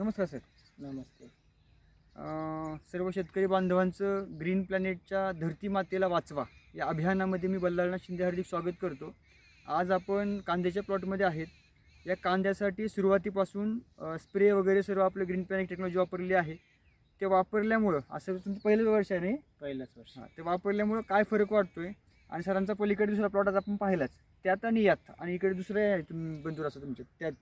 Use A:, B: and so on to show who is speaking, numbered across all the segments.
A: नमस्कार सर.
B: नमस्ते.
A: अं, सर्व शेतकरी बांधवांचं ग्रीन प्लॅनेटच्या धरती मातेला वाचवा या अभियानामध्ये मी बल्लाळनाथ शिंदे हार्दिक स्वागत करतो. आज आपण कांद्याच्या प्लॉटमध्ये आहेत. या कांद्यासाठी सुरुवातीपासून स्प्रे वगैरे सर्व आपलं ग्रीन प्लॅनेट टेक्नॉलॉजी वापरलेली आहे. ते वापरल्यामुळं असं तुमचं पहिलंच वर्ष आहे नाही?
B: पहिलंच वर्ष.
A: हां ते वापरल्यामुळं काय फरक वाटतोय? आणि सरांचा पलीकडे दुसरा प्लॉट आज आपण पाहिलाच. त्यात आणि यात. आणि इकडे दुसरे आहे तुम्ही बंधू असं तुमचे. त्यात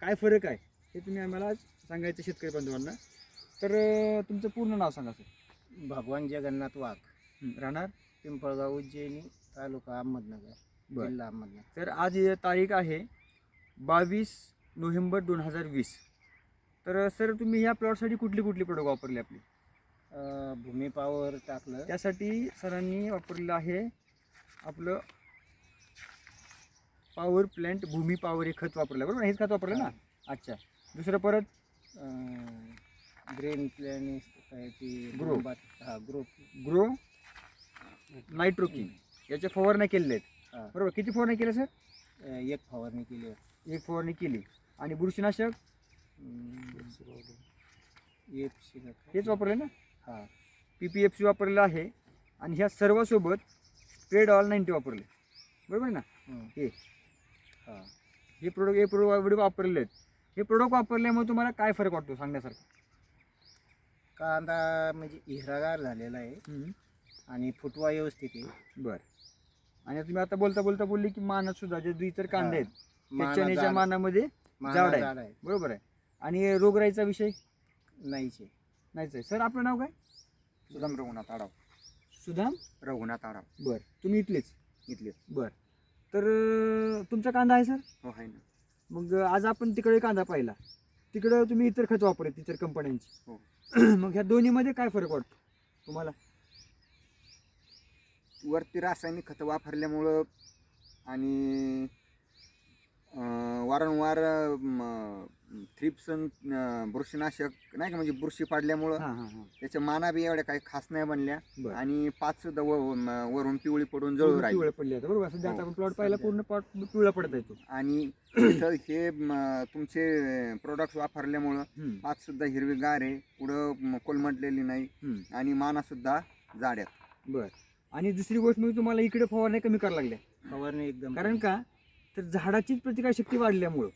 A: काय फरक आहे? हे तुम्ही आम्हाला सांगायचं शेतकरी बांधवांना तर तुमचं पूर्ण नाव सांगा सर.
B: भगवान जगन्नाथ वाघ.
A: राहणार
B: पिंपळगाव उज्जैनी तालुका अहमदनगर जिल्हा अहमदनगर.
A: तर आज तारीख आहे बावीस नोव्हेंबर दोन हजार वीस. तर सर तुम्ही ह्या प्लॉटसाठी कुठली कुठली प्रोडक्ट वापरली आपली?
B: भूमी पावर टाकलं.
A: त्यासाठी सरांनी वापरलेलं आहे आपलं पॉवर प्लॅन्ट भूमी पॉवर हे खत वापरलं. बरोबर? हेच खत वापरलं ना? अच्छा. दुसरं परत
B: ग्रीन प्लॅन ती
A: Grow.
B: बात- हा ग्रुप
A: ग्रो नायट्रोकिन. याच्या फवारण्या केलेल्या आहेत. बरोबर. किती फवारण्या केल्या सर?
B: एक फवारणी केली.
A: एक फवारणी केली. आणि बुरशीनाशक?
B: एक शिल्लक.
A: हेच वापरले ना?
B: हा.
A: पी पी एफ सी वापरलेलं आहे. आणि ह्या सर्वासोबत स्प्रेड ऑल नाईन्टी वापरले. बरोबर ना?
B: हं.
A: हे.
B: हा.
A: हे प्रोडक्ट हे प्रोडक्ट वापरलेले आहेत हे प्रोडक्ट वापरल्यामुळे तुम्हाला काय फरक वाटतो सांगण्यासारखं?
B: कांदा म्हणजे हिरागार झालेला आहे. आणि फुटवा व्यवस्थित आहे.
A: बर. आणि तुम्ही आता बोलता बोलता बोलली की मानात सुद्धा जे इतर कांदे आहेत
B: माना
A: चण्याच्या
B: जाड-
A: मानामध्ये
B: माना
A: जाड आहे.
B: जाड आहे.
A: बरोबर आहे. आणि रोगराईचा विषय?
B: नाहीच आहे.
A: नाहीच आहे. सर आपलं नाव काय?
C: सुदाम रघुनाथ आडाव.
A: सुधाम
C: रघुनाथ आडाव.
A: बर. तुम्ही इथलेच?
C: इथले
A: बर. तर अं, तुमचा कांदा आहे सर?
C: हो आहे ना.
A: मग आज आपण तिकडे कांदा पाहिला. तिकडं तुम्ही इतर खत वापरत इतर कंपन्यांची.
C: हो.
A: मग ह्या दोन्हीमध्ये काय फरक वाटतो तुम्हाला?
C: वरती रासायनिक खतं वापरल्यामुळं आणि वारंवार थ्रिप्स बुरशीनाशक नाही का म्हणजे बुरशी पाडल्यामुळं
A: हां हां हां.
C: त्याच्या माना बी एवढ्या काही खास नाही बनल्या.
A: बरं.
C: आणि पाच सुद्धा व- वरून पिवळी पडून जळू राहिली.
A: पिवळे पडले आता बरोबर. सध्या आता
C: हो,
A: आपण प्लॉट पाहिला
C: सध्या.
A: पूर्ण प्लॉट पिवळा पडत आहे तो.
C: आणि इथं हे म, तुमचे प्रोडक्ट वापरल्यामुळं
A: हम्म,
C: पाच सुद्धा हिरवीगार आहे. पुढं म, कोलमडलेली नाही.
A: हम्म,
C: आणि माना सुद्धा जाड्यात
A: बर. आणि दुसरी गोष्ट म्हणजे तुम्हाला इकडे फवारण्या कमी करायला लागल्या.
B: फवारणी एकदम
A: कारण का? तर झाडाचीच प्रतिकारशक्ती वाढल्यामुळं.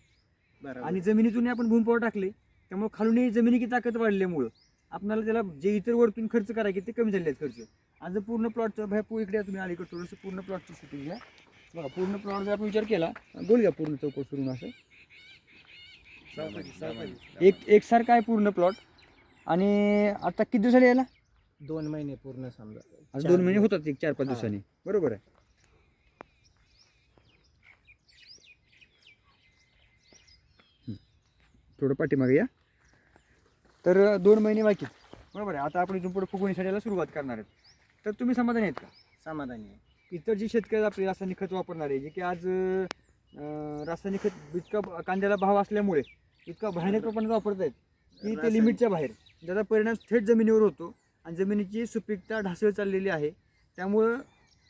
A: आणि जमिनीतून आपण भूमपावर टाकले त्यामुळे खालूनही जमिनीची ताकद वाढल्यामुळं आपल्याला त्याला जे इतर वरतून खर्च करायचे ते कमी झाले आहेत खर्च. आज जर पूर्ण प्लॉटचं पू इकडे तुम्ही अलीकडे थोडंसं पूर्ण प्लॉटची शूटिंग घ्या. बघा पूर्ण प्लॉट जर आपण विचार केला बोलूया पूर्ण चौकट करून असं. एक एकसारखा आहे पूर्ण प्लॉट आणि आता किती दिवसाला यायला?
B: दोन महिने पूर्ण समजा.
A: दोन महिने. होतात एक चार पाच. दिवसांनी. बरोबर आहे. थोडं पाठीमागे या. तर दोन महिने बाकी. बरोबर आहे. आता आपण इथून पुढे फुगवणीसाठी सुरुवात करणार आहेत. तर तुम्ही समाधानी आहेत का?
B: समाधानी आहे.
A: इतर जे शेतकरी आपले रासायनिक खत वापरणारे जे की आज अं, रासायनिक खत इतका कांद्याला भाव असल्यामुळे इतका भयानक प्रमाणात वापरत आहेत की ते
B: रासायनिक-
A: लिमिटच्या बाहेर. ज्याचा परिणाम थेट जमिनीवर होतो आणि जमिनीची सुपीकता ढासळ चाललेली आहे. त्यामुळं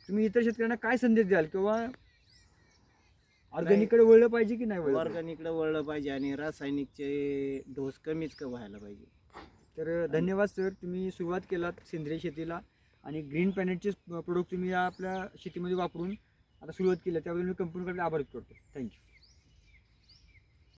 A: तुम्ही इतर शेतकऱ्यांना काय संदेश द्याल किंवा ऑर्गॅनिककडे वळलं पाहिजे की नाही वळलं
B: वळलं पाहिजे आणि रासायनिकचे डोस कमीच क व्हायला पाहिजे.
A: तर धन्यवाद सर. तुम्ही सुरुवात केलात सेंद्रिय शेतीला आणि ग्रीन पॅनेटचे प्रोडक्ट तुम्ही या आपल्या शेतीमध्ये वापरून आता सुरुवात केली. त्याबद्दल मी कंपनीकडे आभार करतो. थँक्यू.